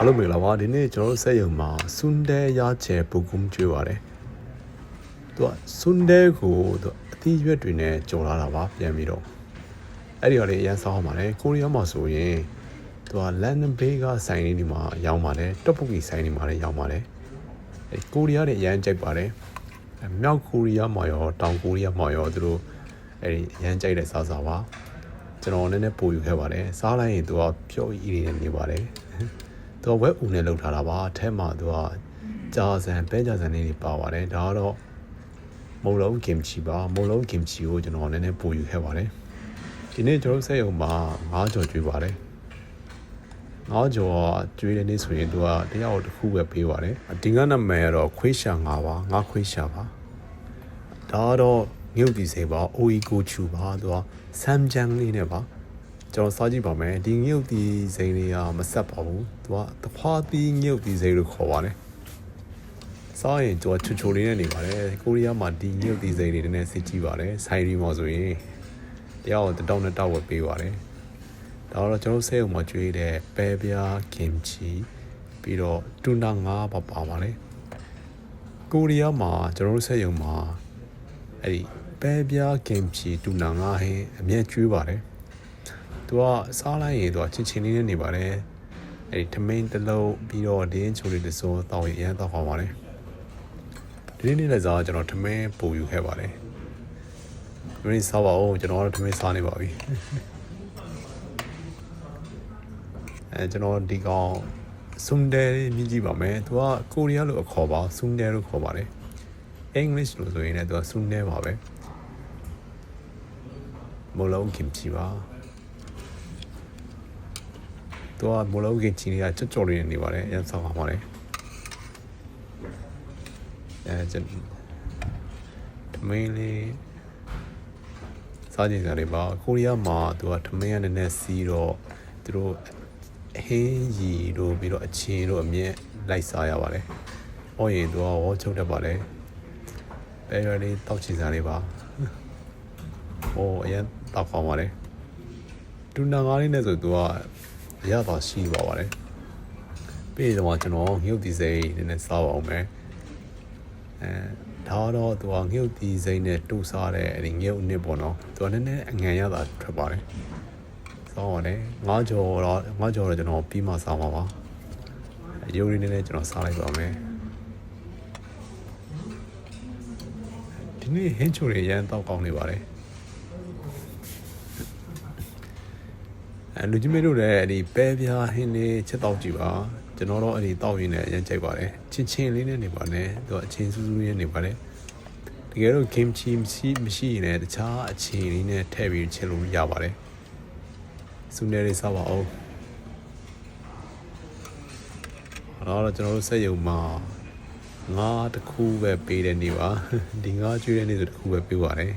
အားလုံးမင်္ဂလာပါဒီနေ့ကျွန်တော်တို့စက်ရုံမှာဆွန်ဒဲရချေပုကုမ်ကျွေးပါတယ်သူကဆွန်ဒဲကိုသူအသီးရွက်တွေနဲ့ကြော်လာတာပါပြန်ပြီးတော့အဲ့ဒီတော့လေအရန်ဆောင်းပါတယ်ကိုရီးယားမှာဆိုရင်သူကလန်ဒန်ဘေးကဆိုင်လေးဒီမှာရောင်းပါတယ်တော့ပုတ်ကြီးဆိုင်ဒီမှာလည်းရောင်းပါတယ်အဲကိုရီးယားတွေအရန်ကြိုက်ပါတယ်အဲမြောက်ကိုရီးယားမှာရောတောင်ကိုရီးယားမှာရောသူတို့အဲ့ဒီအရန်ကြိုက်တဲ့စားစားပါကျွန်တော်နည်းနည်းပို့ယူခဲ့ပါတယ်စားလိုက်ရင်သူကပျော့အီးနေနေပါတယ် သူကဝက်ဦးနဲ့လောက်ထားတာပါအထက်မှာသူကကြာဆန်ပဲကြာဆန်လေးတွေပါပါတယ်ဒါကတော့မုံလုံးကင်ချီပါမုံလုံးကင်ချီကိုကျွန်တော်နည်းနည်းပို့ယူခဲ့ပါတယ်ဒီနေ့ကျွန်တော်တို့စက်ရုံမှာ9ကြော်ကျွေးပါတယ်9ကြော်ကျွေးတဲ့နေ့ဆိုရင်သူကတယောက်တစ်ခုပဲပေးပါတယ်ဒီကနာမည်ကတော့ခွေးရှာ9ပါငါခွေးရှာပါဒါကတော့မြုပ်ဒီစိပါအိုအီကိုချူပါသူကဆမ်ဂျန်လေးနဲ့ပါ ကျွန်တော်စားကြည့်ပါမယ်ဒီငရုတ်ဒီစိမ်းလေးကမဆက်ပါဘူးသူကတခွားသီးငရုတ်ဒီစိမ်းလို့ခေါ်ပါတယ်စားရင်ကျွန်တော်ချူချူလေးနဲ့နေပါတယ်ကိုရီးယားမှာဒီငရုတ်ဒီစိမ်းလေးနည်းနည်းစစ်ကြည့်ပါတယ်ဆိုင်ရီမှာဆိုရင်တရားကိုတတောင်းနဲ့တောက်ဝယ်ပေးပါတယ်ဒါတော့ကျွန်တော်ဆဲုံမှာကျွေးတဲ့ပဲပြားကင်ချီပြီးတော့တူနာငါးပါပါပါတယ်ကိုရီးယားမှာကျွန်တော်တို့ဆဲုံမှာအဲ့ဒီပဲပြားကင်ချီတူနာငါးဟင်းအမြဲကျွေးပါတယ် သူကစားလိုက်ရင်သူကချင်းချင်းလေးနဲ့နေပါတယ်အဲ့ဒီထမင်းတစ်လုံးပြီးတော့ဒင်းချိုလေးတစ်စိုးတောက်ရင်အရင်တောက်ပါပါတယ်ဒီနေ့နေ့လည်းစားကျွန်တော်ထမင်းပူယူခဲ့ပါတယ်ဒီနေ့စားပါဦးကျွန်တော်ကတော့ထမင်းစားနေပါပြီအဲကျွန်တော်ဒီကောင်ဆွန်ဒဲမြည်ကြည့်ပါမယ်သူကကိုရီးယားလို့အခေါ်ပါဆွန်ဒဲလို့ခေါ်ပါတယ်အင်္ဂလိပ်လို့ဆိုရင်လည်းသူကဆွန်ဒဲပါပဲမလုံးကင်ချီပါ သူကမလုံးကင်ချီလေးကကြော့ကြော်လေးနေပါတယ်အရင်ဆောက်ပါပါတယ်အဲကျွန်ထမင်းလေးစားကြည့်ကြလေးပါကိုရီးယားမှာသူကထမင်းရနည်းနည်းစီးတော့သူတို့အဟင်းရီတို့ပြီးတော့အချင်းတို့အမြင့်လိုက်စားရပါတယ်။ဟောရင်သူကဝေါချုပ်တတ်ပါတယ်။ပဲရလေးတောက်ချင်စားလေးပါ။ဟိုအရင်တောက်ခေါင်းပါတယ်။ဒူနာငါးလေးနဲ့ဆိုသူက ရပါရှိပါပါတယ်ပြီးတော့ကျွန်တော်ငှုတ်ဒီစိမ်းနည်းနည်းစားပါအောင်မယ်အဲဒါတော့သူကငှုတ်ဒီစိမ်းနဲ့တူစားတဲ့အဲဒီငှုတ်နစ်ပေါ့နော်သူကနည်းနည်းအငံရတာထွက်ပါတယ်စားပါတယ်ငါးကြော်တော့ငါးကြော်တော့ကျွန်တော်ပြီးမှစားမှာပါရုပ်ရင်းနည်းနည်းကျွန်တော်စားလိုက်ပါမယ်ဒီနေ့ဟင်းချိုတွေရမ်းတောက်ကောင်းနေပါတယ် အဲလူကြီးမေတို့လည်းအဲ့ဒီပဲပြားဟင်းလေးချက်တော့ကြည့်ပါကျွန်တော်တော့အဲ့ဒီတောက်ရင်းနဲ့အရင်ကြိုက်ပါတယ်ချင်းချင်းလေးနဲ့နေပါနဲ့သူကအချင်းစူးစူးရင်းနေပါတယ်တကယ်တော့ kimchi မရှိမရှိရင်လည်းတခြားအချင်းလေးနဲ့ထည့်ပြီးချက်လို့ရပါတယ်စူးနေလေးစားပါအောင်တော့ကျွန်တော်တို့စက်ရုံမှာငါးတစ်ခုပဲပေးတဲ့နေ့ပါဒီငါးကျွေးတဲ့နေ့ဆိုတစ်ခုပဲပေးပါတယ်